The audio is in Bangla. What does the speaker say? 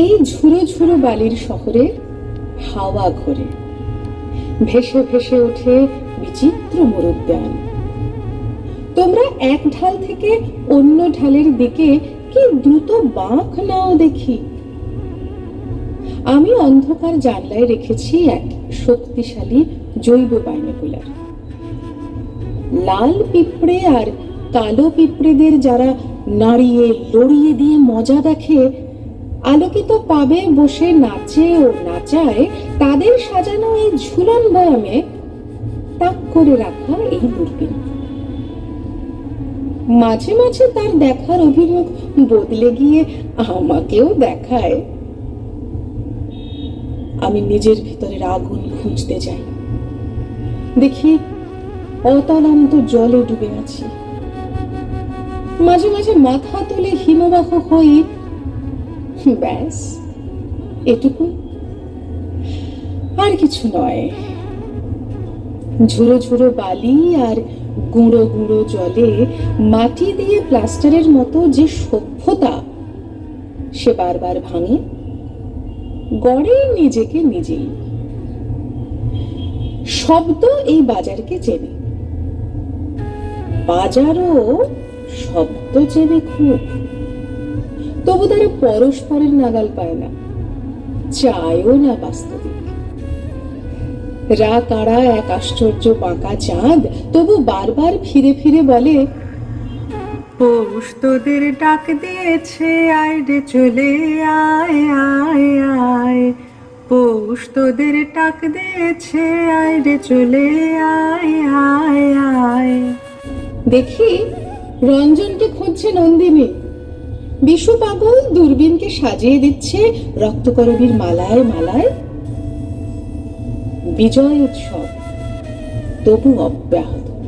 এই ঝুড়ো ঝুড়ো বালির শহরে হাওয়া ঘোরে। ভেসে ভেসে ওঠে বিচিত্র মরুদ্যান তোমরা এক ঢাল থেকে অন্য ঢালের দিকে কি দ্রুত বাঁক নাও দেখি? আমি অন্ধকার জানলায় রেখেছি এক শক্তিশালী জৈব বাইনোকুলার। লাল পিঁপড়ে আর কালো পিঁপড়েদের যারা নাড়িয়ে লড়িয়ে দিয়ে মজা দেখে আলোকিত পাবে বসে নাচে ও নাচায়, তাদের সাজানো এই ঝুলন বয়ামে তাক করে রাখা এই দূরবীন। মাঝে মাঝে তার দেখার অভিমুখ বদলে গিয়ে আমাকেও দেখায়। আমি নিজের ভিতরের আগুন খুঁজতে যাই দেখি, অতলান্ত জলে ডুবে আছি। মাঝে মাঝে মাথা তুলে হিমবাহ হই ব্যাস, এটুকু। আর কিছু নয়। ঝুড়ো ঝুড়ো বালি আর গুঁড়ো গুঁড়ো জলে মাটি দিয়ে প্লাস্টারের মতো যে সভ্যতা, সে বারবার ভাঙে, গড়ে নিজেকে নিজেই। শব্দ এই বাজারকে চেনে। বাজারও শব্দ চেনে খুব। তবু তারা পরস্পরের নাগাল পায় না। চায়ও না বাস্তবিক রা কাড়া এক আশ্চর্য বাঁকা চাঁদ, তবু বারবার ফিরে ফিরে বলে পৌষ তোদের ডাক দিয়েছে, আয় রে চলে, আয় আয় আয়। পৌষ তোদের ডাক দিয়েছে, আয় রে চলে, আয় আয় আয়। দেখি রঞ্জনকে খুঁজছে নন্দিনী। বিশু পাগল দূরবীনকে সাজিয়ে দিচ্ছে রক্তকরবীর মালায় মালায় বিজয় উৎসব। তবু অব্যাহত।